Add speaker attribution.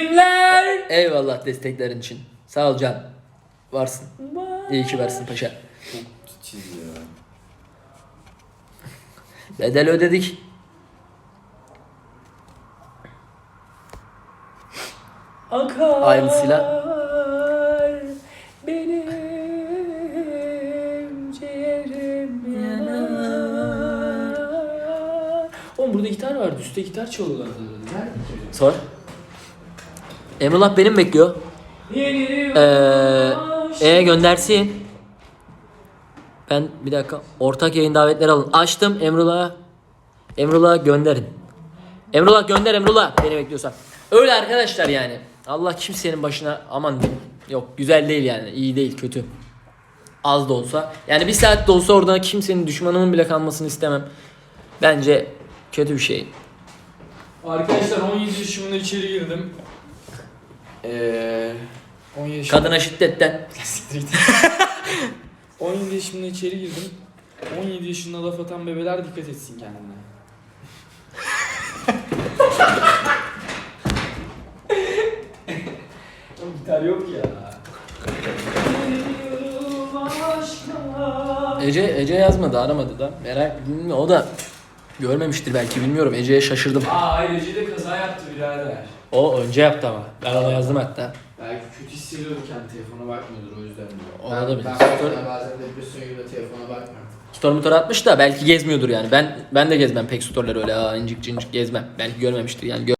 Speaker 1: Primler.
Speaker 2: Eyvallah desteklerin için. Sağ ol can. Varsın. İyi ki varsın paşa.
Speaker 1: Çok çiz ya.
Speaker 2: Bedel ödedik.
Speaker 1: Akar. Benim ciğerim yanar. Oğlum burada gitar vardı. Üstte gitar çalıyorlar. Nerede?
Speaker 2: Sor. Emrullah benim bekliyor.
Speaker 1: Yeni
Speaker 2: Ee, e göndersin. Ben bir dakika ortak yayın davetleri alın. Açtım Emrullah'a. Emrullah'a gönderin. Emrullah gönder Emrullah beni bekliyorsan. Öyle arkadaşlar yani. Allah kimsenin başına aman. Yok güzel değil yani. iyi değil kötü. Az da olsa. Yani bir saat de olsa orada kimsenin düşmanının bile kalmasını istemem. Bence kötü bir şey.
Speaker 1: Arkadaşlar 17 yaşımda içeri girdim. Eee 17 yaşımda...
Speaker 2: Kadına şiddetten.
Speaker 1: Siktir git. 17 yaşımda içeri girdim. 17 yaşında laf atan bebeler dikkat etsin kendine. Oğlum gitar yok ya.
Speaker 2: Ece Ece yazmadı aramadı da. Merak o da görmemiştir belki bilmiyorum. Ece'ye şaşırdım.
Speaker 1: Aa hayır Ece de kaza yaptı birader.
Speaker 2: O önce yaptı ama. Ben ona yazdım hatta.
Speaker 1: Belki kötü hissediyordu kendi telefona bakmıyordur o yüzden diyor.
Speaker 2: Olabilir.
Speaker 3: Ben, ben bazen, bazen depresyon gibi telefona bakmıyorum.
Speaker 2: Story motor atmış da belki gezmiyordur yani. Ben ben de gezmem pek storyleri öyle aa, incik cincik gezmem. Belki görmemiştir yani. Gör-